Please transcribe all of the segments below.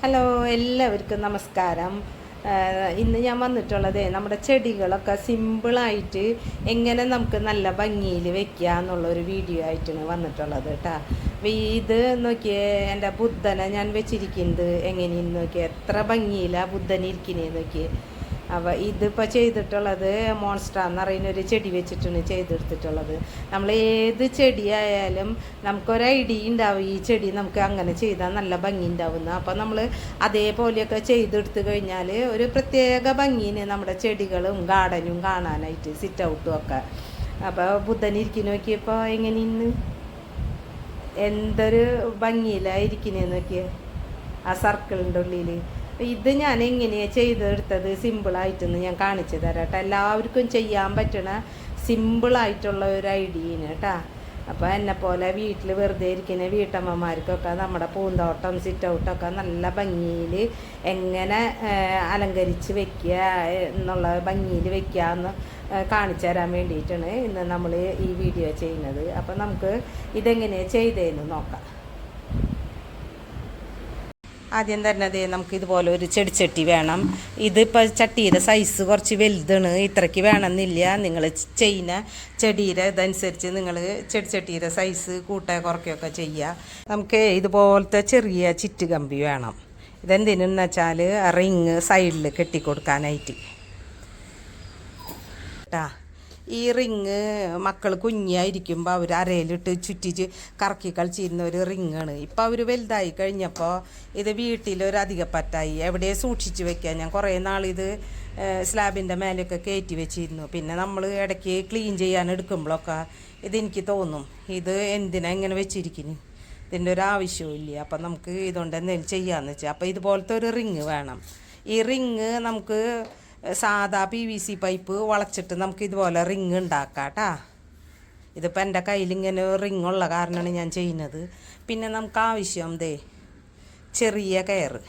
Hello എല്ലാവർക്കും നമസ്കാരം. ഇന്ന് ഞാൻ വന്നിട്ടുള്ളത് നമ്മുടെ ചെടികളൊക്കെ സിമ്പിളായിട്ട് എങ്ങനെ നമുക്ക് നല്ല ഭംഗിയിൽ വെക്കുക എന്നുള്ള ഒരു വീഡിയോ ആയിട്ടാണ് വന്നിട്ടുള്ളത് കേട്ടോ ഇത് നോക്കിയേ എന്റെ ബുദ്ധനെ ഞാൻ വെച്ചിരിക്കുന്നത് എങ്ങനെയെന്ന് നോക്കിയേ? എത്ര ഭംഗിയിലാണ് ബുദ്ധനിരിക്കുന്നത് നോക്കിയേ. അപ്പോൾ ഇതിപ്പോൾ ചെയ്തിട്ടുള്ളത് മോൺസ്റ്റർ എന്ന് പറയുന്ന ഒരു ചെടി വെച്ചിട്ടാണ് ചെയ്തെടുത്തിട്ടുള്ളത്. നമ്മൾ ഏത് ചെടിയായാലും നമുക്കൊരു ഐഡിയ ഉണ്ടാവും ഈ ചെടി നമുക്ക് അങ്ങനെ ചെയ്താൽ നല്ല ഭംഗി ഉണ്ടാവുന്ന അപ്പോൾ നമ്മൾ അതേപോലെയൊക്കെ ചെയ്തെടുത്ത് കഴിഞ്ഞാൽ ഒരു പ്രത്യേക ഭംഗിന് നമ്മുടെ ചെടികളും ഗാർഡനും കാണാനായിട്ട് സിറ്റ് ഔട്ടും ഒക്കെ. അപ്പോൾ ബുദ്ധൻ ഇരിക്കുന്ന നോക്കിയപ്പോൾ എങ്ങനെ ഇന്ന്? എന്തൊരു ഭംഗിയിലാണ് നോക്കിയേ? ആ സർക്കിളിന്റെ ഉള്ളിൽ ഇത് ഞാൻ എങ്ങനെയാണ് ചെയ്തെടുത്തത്? സിമ്പിളായിട്ടൊന്ന് ഞാൻ കാണിച്ചു തരാം കേട്ടോ. എല്ലാവർക്കും ചെയ്യാൻ പറ്റണ സിമ്പിളായിട്ടുള്ള ഒരു ഐഡിയയാണ് കേട്ടോ. അപ്പോൾ എന്നെ പോലെ വീട്ടിൽ വെറുതെ ഇരിക്കുന്ന വീട്ടമ്മമാർക്കൊക്കെ നമ്മുടെ പൂന്തോട്ടം സിറ്റ് ഔട്ടൊക്കെ നല്ല ഭംഗിയിൽ എങ്ങനെ അലങ്കരിച്ച് വെക്കുക എന്നുള്ള ഭംഗിയിൽ വെക്കുക എന്ന് കാണിച്ചു തരാൻ വേണ്ടിയിട്ടാണ് ഇന്ന് നമ്മൾ ഈ വീഡിയോ ചെയ്യുന്നത്. അപ്പോൾ നമുക്ക് ഇതെങ്ങനെയാണ് ചെയ്തതെന്ന് നോക്കാം. ആദ്യം തന്നെ അതേ നമുക്ക് ഇതുപോലെ ഒരു ചെടിച്ചട്ടി വേണം. ഇതിപ്പോൾ ചട്ടിയുടെ സൈസ് കുറച്ച് വലുതാണ്. ഇത്രയ്ക്ക് വേണമെന്നില്ല. നിങ്ങൾ ചെയ്യുന്ന ചെടിയുടെ ഇതനുസരിച്ച് നിങ്ങൾ ചെടിച്ചട്ടിയുടെ സൈസ് കൂട്ടുക കുറയ്ക്കുകയൊക്കെ ചെയ്യുക. നമുക്ക് ഇതുപോലത്തെ ചെറിയ ചിറ്റുകമ്പി വേണം. ഇതെന്തിനെന്ന് വെച്ചാൽ റിങ് സൈഡിൽ കെട്ടിക്കൊടുക്കാനായിട്ട്. കേട്ടാ ഈ റിങ് മക്കൾ കുഞ്ഞായിരിക്കുമ്പോൾ അവർ അരയിലിട്ട് ചുറ്റിച്ച് കറക്കി കളിച്ചിരുന്ന ഒരു റിങ്ങാണ്. ഇപ്പം അവർ വലുതായി കഴിഞ്ഞപ്പോൾ ഇത് വീട്ടിലൊരു അധികപ്പറ്റായി. എവിടെ സൂക്ഷിച്ച് വെക്കാൻ. ഞാൻ കുറേ നാളിത് സ്ലാബിന്റെ മേലെയൊക്കെ കയറ്റി വെച്ചിരുന്നു. പിന്നെ നമ്മൾ ഇടയ്ക്ക് ക്ലീൻ ചെയ്യാൻ എടുക്കുമ്പോഴൊക്കെ ഇതെനിക്ക് തോന്നും. ഇത് എന്തിനാ ഇങ്ങനെ വെച്ചിരിക്കുന്നു ഇതിന്റെ ഒരു ആവശ്യവും ഇല്ല. അപ്പം നമുക്ക് ഇതുകൊണ്ട് എന്തെങ്കിലും ചെയ്യാമെന്ന് വെച്ചാൽ അപ്പോൾ ഇതുപോലത്തെ ഒരു റിങ് വേണം. ഈ റിങ് നമുക്ക് സാധാ പി വി സി പൈപ്പ് വളച്ചിട്ട് നമുക്ക് ഇതുപോലെ റിങ് ഉണ്ടാക്കാം കേട്ടാ ഇതിപ്പോൾ എന്റെ കയ്യിൽ ഇങ്ങനെ റിങ് ഉള്ള കാരണമാണ് ഞാൻ ചെയ്യുന്നത്. പിന്നെ നമുക്ക് ആവശ്യം ദേ ചെറിയ കയറ്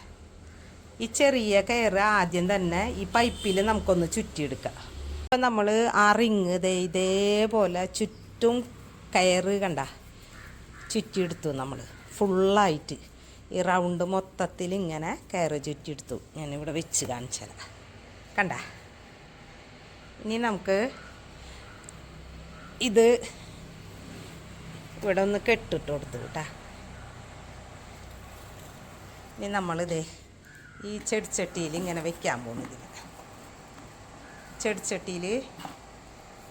ഈ ചെറിയ കയറ് ആദ്യം തന്നെ ഈ പൈപ്പിൽ നമുക്കൊന്ന് ചുറ്റിയെടുക്കാം. അപ്പം നമ്മൾ ആ റിങ് ദേ ഇതേപോലെ ചുറ്റും കയറ് കണ്ട ചുറ്റിയെടുത്തു നമ്മൾ ഫുള്ളായിട്ട്. ഈ റൗണ്ട് മൊത്തത്തിൽ ഇങ്ങനെ കയറ് ചുറ്റിയെടുത്തു. ഞാനിവിടെ വെച്ച് കാണിച്ചത് കണ്ട. ഇനി നമുക്ക് ഇത് ഇവിടെ ഒന്ന് കെട്ടിട്ട് കൊടുത്തു കേട്ടാ. ഇനി നമ്മളിതേ ഈ ചെടിച്ചട്ടിയിൽ ഇങ്ങനെ വെക്കാൻ പോകുന്നത് ചെടിച്ചട്ടിയിൽ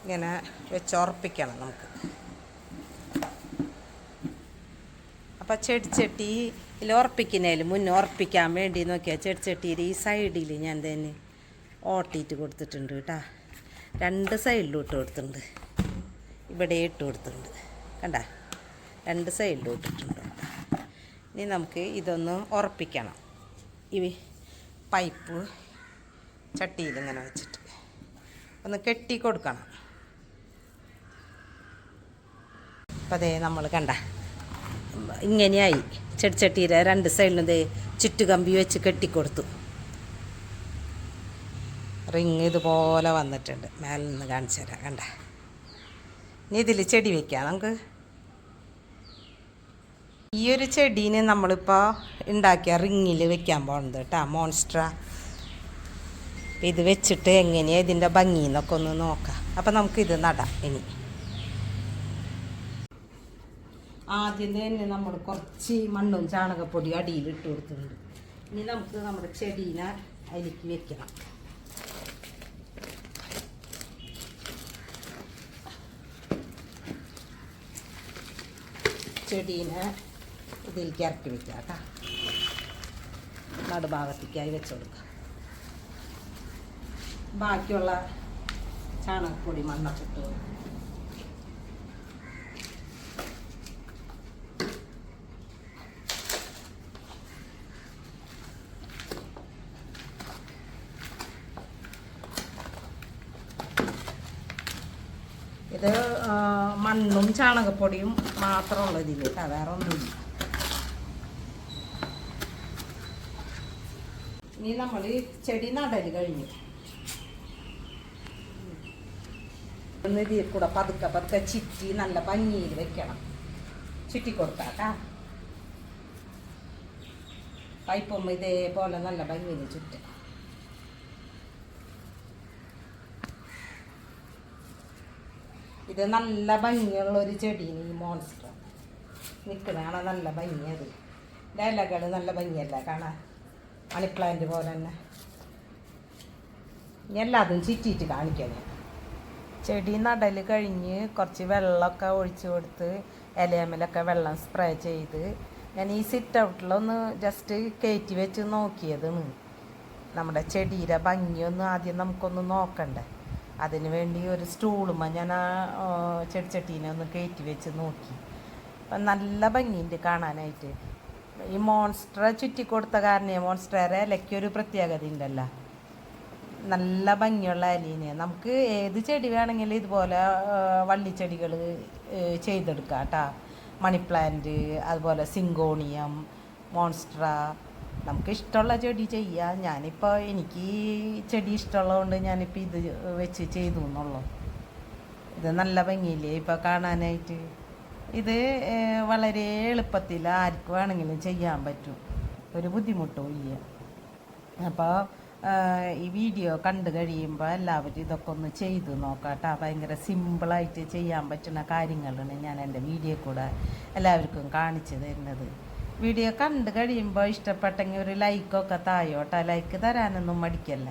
ഇങ്ങനെ വെച്ചുറപ്പിക്കണം നമുക്ക്. അപ്പോൾ ചെടിച്ചട്ടിയിൽ ഉറപ്പിക്കുന്നതിൽ മുന്നേ ഉറപ്പിക്കാൻ വേണ്ടി നോക്കിയാൽ ചെടിച്ചട്ടിയിൽ ഈ സൈഡിൽ ഞാൻ തന്നെ ഓട്ടിയിട്ട് കൊടുത്തിട്ടുണ്ട് കേട്ടോ. രണ്ട് സൈഡിലും ഇട്ട് കൊടുത്തിട്ടുണ്ട്. ഇവിടെ ഇട്ട് കൊടുത്തിട്ടുണ്ട്. കണ്ട? രണ്ട് സൈഡിലും ഇട്ടിട്ടുണ്ട്. ഇനി നമുക്ക് ഇതൊന്ന് ഉറപ്പിക്കണം. ഈ പൈപ്പ് ചട്ടിയിൽ ഇങ്ങനെ വെച്ചിട്ട് ഒന്ന് കെട്ടി കൊടുക്കണം. അപ്പം അതേ നമ്മൾ കണ്ട. ഇങ്ങനെയായി. ചെടിച്ചട്ടിയുടെ രണ്ട് സൈഡിലും ദേ ചുറ്റുകമ്പി വെച്ച് കെട്ടിക്കൊടുത്തു റിങ് ഇതുപോലെ വന്നിട്ടുണ്ട്. മേലെ നിന്ന് കാണിച്ചു തരാം. കണ്ട. ഇനി ഇതിൽ ചെടി വെക്കാം നമുക്ക്. ഈ ഒരു ചെടീനെ നമ്മളിപ്പോൾ ഉണ്ടാക്കിയ റിങ്ങിൽ വെക്കാൻ പോകുന്നത് കേട്ടോ മോൺസ്ട്ര ഇത് വെച്ചിട്ട് എങ്ങനെയാണ് ഇതിന്റെ ഭംഗി എന്നൊക്കെ ഒന്ന് നോക്കാം. അപ്പം നമുക്കിത് നടാം ഇനി. ആദ്യം തന്നെ നമ്മൾ കുറച്ച് മണ്ണും ചാണകപ്പൊടിയും അടിയിൽ ഇട്ട് കൊടുത്തിട്ടുണ്ട്. ഇനി നമുക്ക് നമ്മുടെ ചെടീനെ അതിലേക്ക് വെക്കണം. ചെടീനെ ഇതിലേക്ക് ഇറക്കി വെക്കുക കേട്ടോ. നടുഭാഗത്തേക്കായി വെച്ച് കൊടുക്കുക. ബാക്കിയുള്ള ചാണകപ്പൊടി മണ്ണൊക്കെ ഇട്ട് കൊടുക്കാം ഇത് മണ്ണും ചാണകപ്പൊടിയും മാത്രമുള്ള ഇതിൽ കേട്ടോ വേറെ ഒന്നുമില്ല ഇനി നമ്മൾ ചെടി നടൽ കഴിഞ്ഞു. ഒന്ന് ഇതിൽ കൂടെ പതുക്കെ പതുക്കെ ചിറ്റി നല്ല ഭംഗിയിൽ വെക്കണം. ചുറ്റി കൊടുത്താട്ടാ പൈപ്പും ഇതേപോലെ നല്ല ഭംഗിയിൽ ചുറ്റും. ഇത് നല്ല ഭംഗിയുള്ള ഒരു ചെടിയാണ് ഈ മോൺസ്റ്റർ നിൽക്കുന്നതാണ് നല്ല ഭംഗിയത്. ഇലകൾ നല്ല ഭംഗിയല്ല കാണാൻ. മണി പ്ലാന്റ് പോലെ തന്നെ. എല്ലാതും ചുറ്റിയിട്ട് കാണിക്കണം ചെടി നടൽ കഴിഞ്ഞ് കുറച്ച് വെള്ളമൊക്കെ ഒഴിച്ചു കൊടുത്ത് ഇലയമ്മലൊക്കെ വെള്ളം സ്പ്രേ ചെയ്ത് ഞാൻ ഈ സിറ്റ് ഔട്ടിലൊന്ന് ജസ്റ്റ് കയറ്റി വെച്ച് നോക്കിയതാണ്. നമ്മുടെ ചെടിയുടെ ഭംഗിയൊന്ന് ആദ്യം നമുക്കൊന്ന് നോക്കണ്ടേ? അതിന് വേണ്ടി ഒരു സ്റ്റൂളുമ്മ ഞാൻ ആ ചെടിച്ചട്ടീനെ ഒന്ന് കയറ്റി വെച്ച് നോക്കി. അപ്പം നല്ല ഭംഗിയുണ്ട് കാണാനായിട്ട്. ഈ മോൺസ്റ്റർ ചുറ്റി കൊടുത്ത കാരണം മോൺസ്റ്ററെ ഇലയ്ക്കൊരു പ്രത്യേകത ഉണ്ടല്ലോ. നല്ല ഭംഗിയുള്ള അലീനെ നമുക്ക് ഏത് ചെടി വേണമെങ്കിലും ഇതുപോലെ വള്ളിച്ചെടികൾ ചെയ്തെടുക്കാം കേട്ടോ. മണി പ്ലാന്റ് അതുപോലെ സിങ്കോണിയം മോൺസ്ട്ര നമുക്ക് ഇഷ്ടമുള്ള ചെടി ചെയ്യാം. ഞാനിപ്പോൾ എനിക്ക് ചെടി ഇഷ്ടമുള്ളതുകൊണ്ട് ഞാനിപ്പോൾ ഇത് വെച്ച് ചെയ്തു എന്നുള്ളൂ. ഇത് നല്ല ഭംഗിയില്ലേ? ഇപ്പോൾ കാണാനായിട്ട്. ഇത് വളരെ എളുപ്പത്തിൽ ആർക്ക് വേണമെങ്കിലും ചെയ്യാൻ പറ്റും. ഒരു ബുദ്ധിമുട്ടും ഇല്ല. അപ്പോൾ ഈ വീഡിയോ കണ്ടു കഴിയുമ്പോൾ എല്ലാവരും ഇതൊക്കെ ഒന്ന് ചെയ്ത് നോക്കാട്ടോ. കേട്ടോ ഭയങ്കര സിമ്പിളായിട്ട് ചെയ്യാൻ പറ്റുന്ന കാര്യങ്ങളാണ് ഞാൻ എന്റെ വീഡിയോ കൂടെ എല്ലാവർക്കും കാണിച്ചു തരുന്നത്. വീഡിയോ കണ്ടു കഴിയുമ്പോൾ ഇഷ്ടപ്പെട്ടെങ്കിൽ ഒരു ലൈക്കൊക്കെ തായോട്ടോ. ലൈക്ക് തരാനൊന്നും മടിക്കല്ല.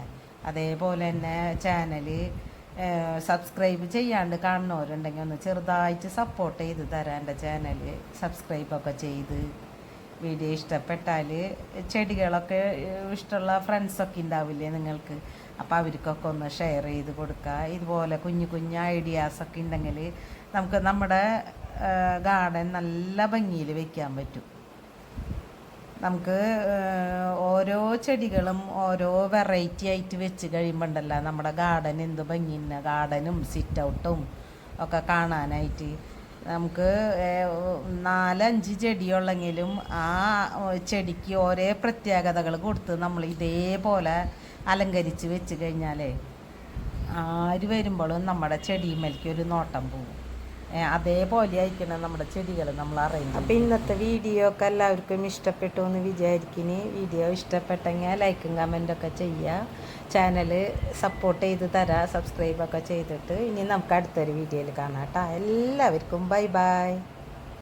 അതേപോലെ തന്നെ ചാനൽ സബ്സ്ക്രൈബ് ചെയ്യാണ്ട് കാണുന്നവരുണ്ടെങ്കിൽ ഒന്ന് ചെറുതായിട്ട് സപ്പോർട്ട് ചെയ്ത് തരാം എന്റെ ചാനൽ സബ്സ്ക്രൈബൊക്കെ ചെയ്ത്. വീഡിയോ ഇഷ്ടപ്പെട്ടാൽ ചെടികളൊക്കെ ഇഷ്ടമുള്ള ഫ്രണ്ട്സൊക്കെ ഉണ്ടാവില്ലേ നിങ്ങൾക്ക്? അപ്പോൾ അവർക്കൊക്കെ ഒന്ന് ഷെയർ ചെയ്ത് കൊടുക്കുക ഇതുപോലെ കുഞ്ഞു കുഞ്ഞു ഐഡിയാസൊക്കെ ഉണ്ടെങ്കിൽ നമുക്ക് നമ്മുടെ ഗാർഡൻ നല്ല ഭംഗിയിൽ വയ്ക്കാൻ പറ്റും. നമുക്ക് ഓരോ ചെടികളും ഓരോ വെറൈറ്റി ആയിട്ട് വെച്ച് കഴിയുമ്പോണ്ടല്ലോ. നമ്മുടെ ഗാർഡൻ എന്ത് ഭംഗിന്ന ഗാർഡനും സിറ്റ് ഔട്ടും ഒക്കെ കാണാനായിട്ട്. നമുക്ക് നാലഞ്ച് ചെടിയുള്ളെങ്കിലും ആ ചെടിക്ക് ഓരോ പ്രത്യേകതകൾ കൊടുത്ത് നമ്മൾ ഇതേപോലെ അലങ്കരിച്ച് വെച്ച് കഴിഞ്ഞാലേ ആര് വരുമ്പോഴും നമ്മുടെ ചെടിമേലേക്ക് ഒരു നോട്ടം പോകും അതേപോലെ ആയിരിക്കണം നമ്മുടെ ചെടികൾ നമ്മൾ അറേഞ്ച് അപ്പം ഇന്നത്തെ വീഡിയോ ഒക്കെ എല്ലാവർക്കും ഇഷ്ടപ്പെട്ടു എന്ന് വിചാരിക്കുന്നു. വീഡിയോ ഇഷ്ടപ്പെട്ടെങ്കിൽ ലൈക്കും കമന്റൊക്കെ ചെയ്യുക. ചാനൽ സപ്പോർട്ട് ചെയ്ത് തരാം സബ്സ്ക്രൈബൊക്കെ ചെയ്തിട്ട്. ഇനി നമുക്ക് അടുത്തൊരു വീഡിയോയിൽ കാണാം കേട്ടോ. എല്ലാവർക്കും ബൈ ബൈ